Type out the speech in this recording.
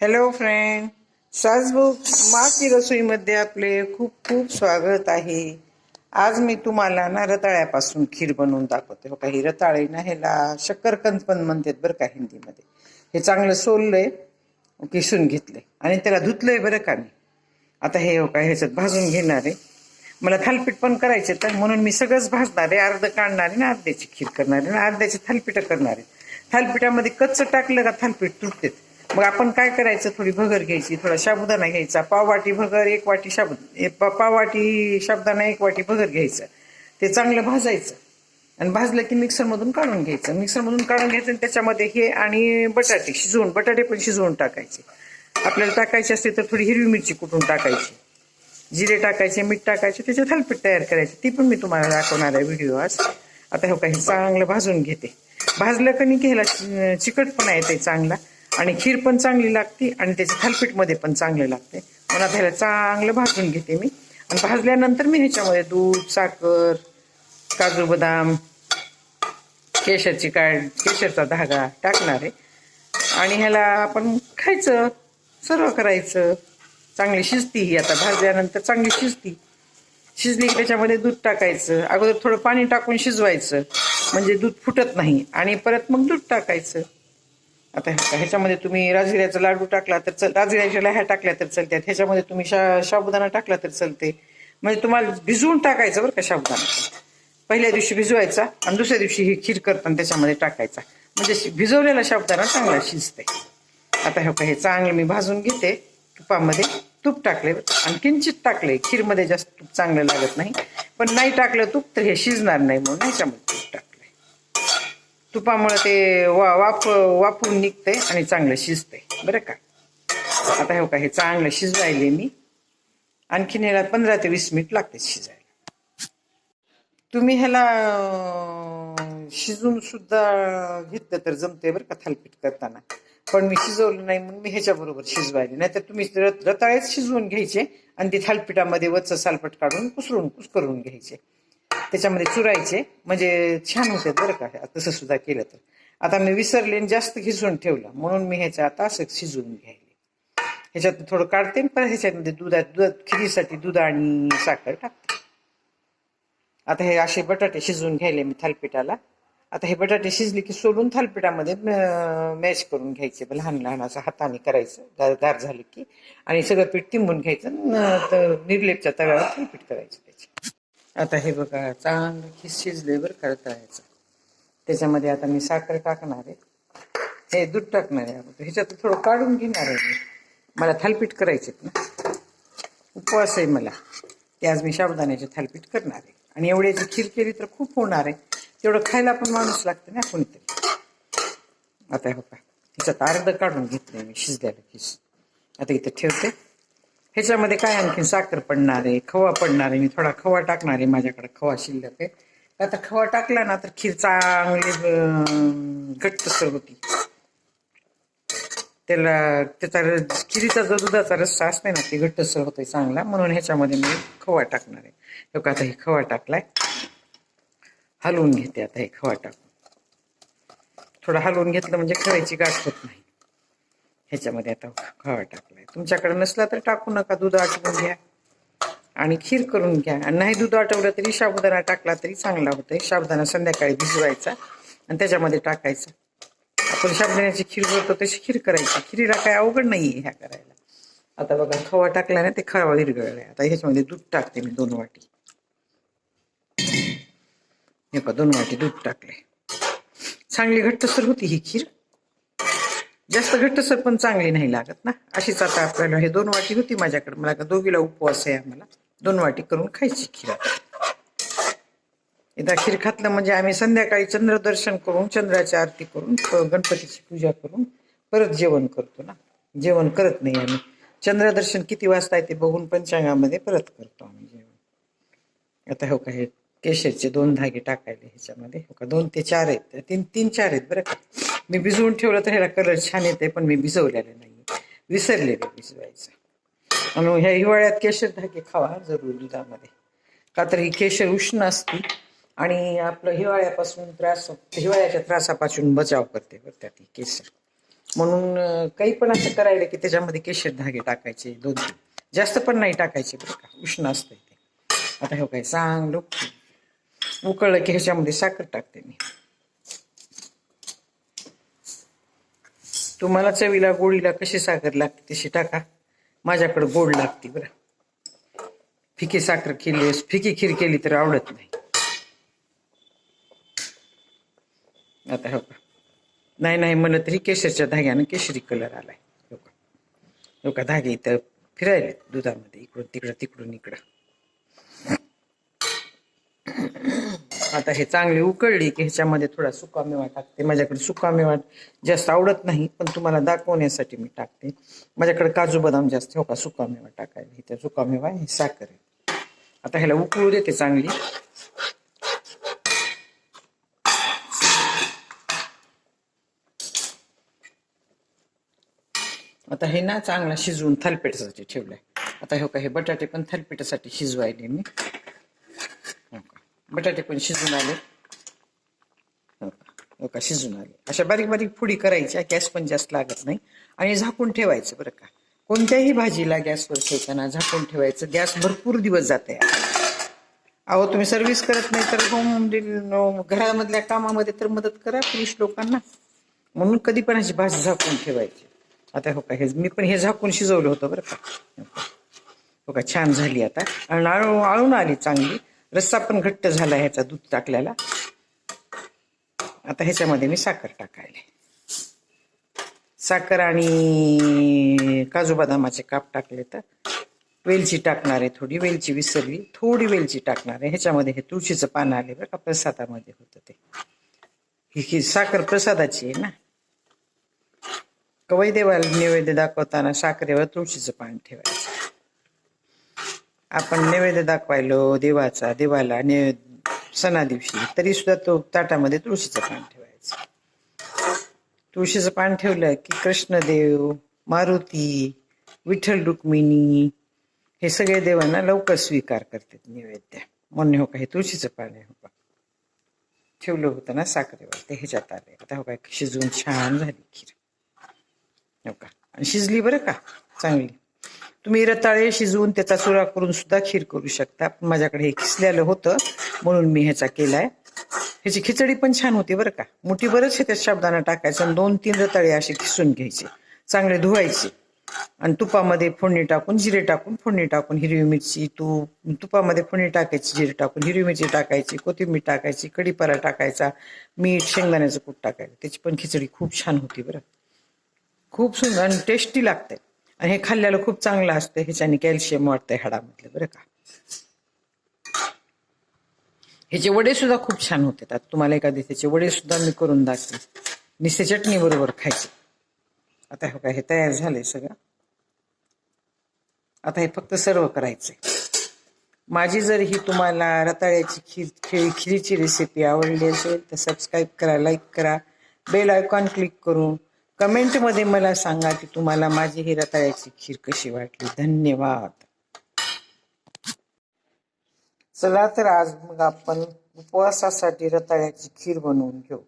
Hello friend सासबुक माती रसोईमध्ये आपले खूप खूप स्वागत आहे. आज मी तुम्हाला ना रताळ्यापासून खीर बनवून दाखवते. हो काही रताळे ना ह्याला शक्करकंद पण म्हणतात बरं का हिंदीमध्ये. हे चांगलं सोललंय किसून घेतलंय. आणि त्याला धुतलंय बरं का मी. आता हे हो का ह्याच्यात भाजून घेणार आहे. मला थालपीठ पण करायचे तर म्हणून मी सगळंच भाजणार आहे. अर्ध काढणार आहे ना अर्ध्याची खीर करणार आहे ना अर्ध्याची थालपीठं करणार आहे. थालपीठामध्ये कच्चं टाकलं का थालपीठ तुटतेत. मग आपण काय करायचं? थोडी भगर घ्यायची थोडा साबुदाणा घ्यायचा. पाव वाटी भगर एक वाटी साबुद पाववाटी शाबदाना पाव वाटी साबुदाणा एक वाटी भगर घ्यायचं. ते चांगलं भाजायचं. आणि भाजलं की मिक्सरमधून काढून घ्यायचं. मिक्सरमधून काढून घ्यायचं आणि त्याच्यामध्ये हे आणि बटाटे शिजवून बटाटे पण शिजवून टाकायचे. आपल्याला टाकायचे असते तर थोडी हिरवी मिरची कुठून टाकायची? जिरे टाकायचे मीठ टाकायचे त्याचे थालपीठ तयार करायचे. ती पण मी तुम्हाला दाखवणार आहे व्हिडिओ आज. आता हे काही चांगलं भाजून घेते. भाजलं का नाही चिकट पण आहे ते चांगला. आणि खीर पण चांगली लागते आणि त्याचे थालपीठमध्ये पण चांगले लागते. म्हणून त्याला ह्याला चांगलं भाजून घेते मी. आणि भाजल्यानंतर मी ह्याच्यामध्ये दूध साखर काजू बदाम केशरची काय केशरचा धागा टाकणार आहे. आणि ह्याला आपण खायचं सर्व करायचं. चांगली शिजती ही आता. भाजल्यानंतर चांगली शिजती. शिजली की त्याच्यामध्ये दूध टाकायचं. अगोदर थोडं पाणी टाकून शिजवायचं. म्हणजे दूध फुटत नाही. आणि परत मग दूध टाकायचं. आता ह्या- ह्याच्यामध्ये तुम्ही राजगिऱ्याचा लाडू टाकला तर चल राजगिऱ्याच्या लाह्या टाकल्या तर चालतात ह्याच्यामध्ये तुम्ही शा साबुदाणा टाकला तर चलते. म्हणजे तुम्हाला भिजवून टाकायचं बरं का साबुदाणा. पहिल्या दिवशी भिजवायचा आणि दुसऱ्या दिवशी ही खीर करताना त्याच्यामध्ये टाकायचा. म्हणजे भिजवलेला साबुदाणा चांगला शिजते आता हे हे चांगलं मी भाजून घेते. तुपामध्ये तूप टाकले आणि किंचित टाकले खीरमध्ये जास्त तूप चांगलं लागत नाही. पण नाही टाकलं तूप तर हे शिजणार नाही म्हणून ह्याच्यामध्ये तूप टाकलं. तुपामुळे ते वा वाफ वाफून निघते आणि चांगलं शिजते बरं का? आता हे का हे चांगलं शिजवायले मी. आणखीन ह्याला पंधरा ते वीस मिनिट लागते शिजायला. तुम्ही ह्याला शिजून सुद्धा घेतलं तर जमते बरं का थालपीठ करताना. पण मी शिजवलं नाही म्हणून मी ह्याच्याबरोबर शिजवायले. नाहीतर तुम्ही रत- रताळेच शिजवून घ्यायचे आणि ते थालपीठामध्ये वच सालपट काढून कुसरून कुसकरून घ्यायचे. त्याच्यामध्ये चुरायचे. म्हणजे छान होते बरं का. तसं सुद्धा केलं तर. आता मी विसरले जास्त खिजवून ठेवलं. म्हणून मी ह्याच्या आता असं शिजवून घ्यायले. ह्याच्यात थोडं काढते पण ह्याच्यामध्ये दुधात दुधात खिरीसाठी दूध आणि साखर टाकते. आता हे असे बटाटे शिजवून घ्यायले मी थालपिठाला. आता हे बटाटे शिजले की सोडून थालपिठामध्ये मॅच करून घ्यायचे. लहान लहान असं हाताने करायचं. गार गार की. आणि सगळं पीठ तिंबून घ्यायचं. निर्लेपच्या तव्यावर थालपीठ करायचं. आता हे बघा चांगलं की शिजले बरं करता यायचं त्याच्यामध्ये आता मी साखर टाकणार आहे. हे दूध टाकणार आहे. अगोदर ह्याच्यात थोडं काढून घेणार आहे मी. मला थालपीठ करायचे ना. उपवास आहे मला. ते आज मी शाबदाण्याचे थालपीठ करणार आहे. आणि एवढ्याची खीर केली तर खूप होणार आहे. तेवढं खायला पण माणूस लागतं ना कोणीतरी. आता हो का ह्याच्यात अर्ध काढून घेतलं मी शिजल्याला खीस. आता इथं ठेवते. ह्याच्यामध्ये काय आणखीन साखर पडणार आहे? खवा पडणार आहे. मी थोडा खवा टाकणार आहे माझ्याकडे. खवा शिल्लक आहे. आता खवा टाकला ना तर खीर चांगली अं, घट्टसर होती. त्याला त्याचा रस खिरीचा जो दुधाचा रस्सा असते ना ते घट्टसर होतोय चांगला. म्हणून ह्याच्यामध्ये मी खवा टाकणार आहे. लोक आता हे खवा टाकलाय. हलवून घेते आता हे खवा टाकून. थोडं हलवून घेतलं म्हणजे खवायची गाठ होत नाही. ह्याच्यामध्ये आता खवा टाकलाय. तुमच्याकडे नसला तर टाकू नका दूध आटवून घ्या. आणि खीर करून घ्या. आणि नाही दूध आटवलं तरी साबुदाणा टाकला तरी चांगला होतोय. साबुदाणा संध्याकाळी भिजवायचा आणि त्याच्यामध्ये टाकायचा. आपण साबुदाण्याची खीर करतो तशी खीर करायची. खिरीला काय अवघड नाही आहे ह्या करायला. आता बघा खवा टाकला ना ते खवा विरगळलाय आता ह्याच्यामध्ये दूध टाकते मी दोन वाटी. हे का दोन वाटी दूध टाकले चांगली घट्टसर होती ही खीर. जास्त घट्टसर पण चांगली नाही लागत ना. अशीच आता आपल्याला हे दोन वाटी होती माझ्याकडे. मला का दोघीला उपवास आहे आम्हाला. दोन वाटी करून खायची खीर एकदा खीर खातलं म्हणजे आम्ही संध्याकाळी चंद्रदर्शन करून चंद्राची आरती करून गणपतीची पूजा करून परत जेवण करतो ना. जेवण करत नाही आम्ही. चंद्रदर्शन किती वाजता आहे ते बघून पंचांगामध्ये परत करतो आम्ही जेवण. आता हो का हे केशरचे दोन धागे टाकायले ह्याच्यामध्ये. हो का? दोन ते चार आहेत. तीन तीन चार आहेत बरं का. मी भिजवून ठेवलं तर ह्याला कलर छान येते पण मी भिजवलेलं नाही विसरलेलं भिजवायचं. म्हणून ह्या हिवाळ्यात केशर धागे खावा जरूर दुधामध्ये. का तर ही केशर उष्ण असते आणि आपलं हिवाळ्यापासून त्रास हिवाळ्याच्या त्रासापासून बचाव करते बरं त्यात ही केशर. म्हणून काही पण असं करायला की त्याच्यामध्ये केशर धागे टाकायचे दोन तीन. जास्त पण नाही टाकायचे बरं का उष्ण असतं ते. आता हे काय चांगलं उकळलं की ह्याच्यामध्ये साखर टाकते मी. तुम्हाला चवीला गोडीला कशी साखर लागते तशी टाका. माझ्याकडे गोड लागते बरं. फिकी साखर केली फिकी खीर केली तर आवडत नाही. आता हो का नाही नाही म्हणलं तरी केशरच्या धाग्यानं केशरी कलर आलाय. हो का हो का धागे इथं फिरायले दुधामध्ये. इकडून तिकडं तिकडून इकडं. आता हे चांगली उकळली की ह्याच्यामध्ये थोडा सुका मेवा टाकते. माझ्याकडे सुका मेवा जास्त आवडत नाही पण तुम्हाला दाखवण्यासाठी मी टाकते. माझ्याकडे काजू बदाम जास्त हो का? सुका मेवा टाकायला त्या सुका मेवा हे साखर आहे. आता ह्याला उकळू देते चांगली. आता हे ना चांगला शिजवून थालपीठासाठी ठेवलंय. आता हे हो का हे बटाटे पण थालपेटासाठी शिजवायले मी. बटाटे पण शिजून आले. हो का हो का शिजून आले. अशा बारीक बारीक फुडी करायच्या गॅस पण जास्त लागत नाही. आणि झाकून ठेवायचं बरं का. कोणत्याही भाजीला गॅसवर ठेवताना झाकून ठेवायचं. गॅस भरपूर दिवस जाते अहो तुम्ही सर्व्हिस करत नाही तर होम म्हणजे, घरामधल्या कामामध्ये तर मदत करा पुरुष लोकांना. म्हणून कधी पण अशी भाजी झाकून ठेवायची. आता हो का हे मी पण हे झाकून शिजवलं होतं बरं का हो का. हो का छान झाली आता. आणि आळू आळून आली चांगली. रस्सा पण घट्ट झाला ह्याचा दूध टाकल्याला. आता ह्याच्यामध्ये मी साखर टाकायला. साखर आणि काजू बदामाचे काप टाकले तर वेलची टाकणार आहे थोडी वेलची विसरली थोडी वेलची टाकणार आहे. ह्याच्यामध्ये हे तुळशीचं पान आले बरं का प्रसादामध्ये होतं ते. ही साखर प्रसादाची आहे ना. कवई देवाला नैवेद्य दाखवताना साखरेवर तुळशीचं पान ठेवायचं. आपण नैवेद्य दाखवायलो देवाचा देवाला नैवेद्य सणा दिवशी तरी सुद्धा तो ताटामध्ये तुळशीचं पान ठेवायचं. तुळशीचं पान ठेवलं की कृष्णदेव मारुती विठ्ठल रुक्मिणी हे सगळे देवांना लवकर स्वीकार करतात नैवेद्य. म्हणून हो का हे तुळशीचं पान आहे हो का. ठेवलं होतं ना साखरेवर ते ह्याच्यात आले आता हो काय शिजवून छान झाली खीर. हो का. आणि शिजली बरं का चांगली. तुम्ही रताळे शिजवून त्याचा चुरा करून सुद्धा खीर करू शकता. माझ्याकडे हे खिसलेलं होतं म्हणून मी ह्याचा केलाय. ह्याची खिचडी पण छान होती बरं का. मोठी बरंच त्यात शाबदाना टाकायचं आणि दोन तीन रताळे असे खिसून घ्यायचे. चांगले धुवायचे. आणि तुपामध्ये फोडणी टाकून जिरे टाकून फोडणी टाकून हिरवी मिरची तूप तुपामध्ये फोडणी टाकायची जिरे टाकून हिरवी मिरची टाकायची कोथिंबीर टाकायची कढीपत्ता टाकायचा मीठ शेंगदाण्याचं कूट टाकायचं. त्याची पण खिचडी खूप छान होती बरं. खूप सुंदर आणि टेस्टी लागते. आणि हे खाल्ल्याला खूप चांगलं असतं ह्याच्याने कॅल्शियम वाढतंय हाडामधलं बरं का? ह्याचे वडे सुद्धा खूप छान होते. त्यात तुम्हाला एखादी त्याचे वडे सुद्धा मी करून दाखवे निस्ते चटणी बरोबर खायचे. आता हे काय हे तयार झालंय सगळं. आता हे फक्त सर्व करायचंय. माझी जर ही तुम्हाला रताळ्याची खीर खीर खिरीची रेसिपी आवडली असेल तर सबस्क्राईब करा लाईक करा. बेल आयकॉन क्लिक करून कमेंटमध्ये मला सांगा की तुम्हाला माझी ही रताळ्याची खीर कशी वाटली. धन्यवाद. चला तर आज मग आपण उपवासासाठी रताळ्याची खीर बनवून घेऊ.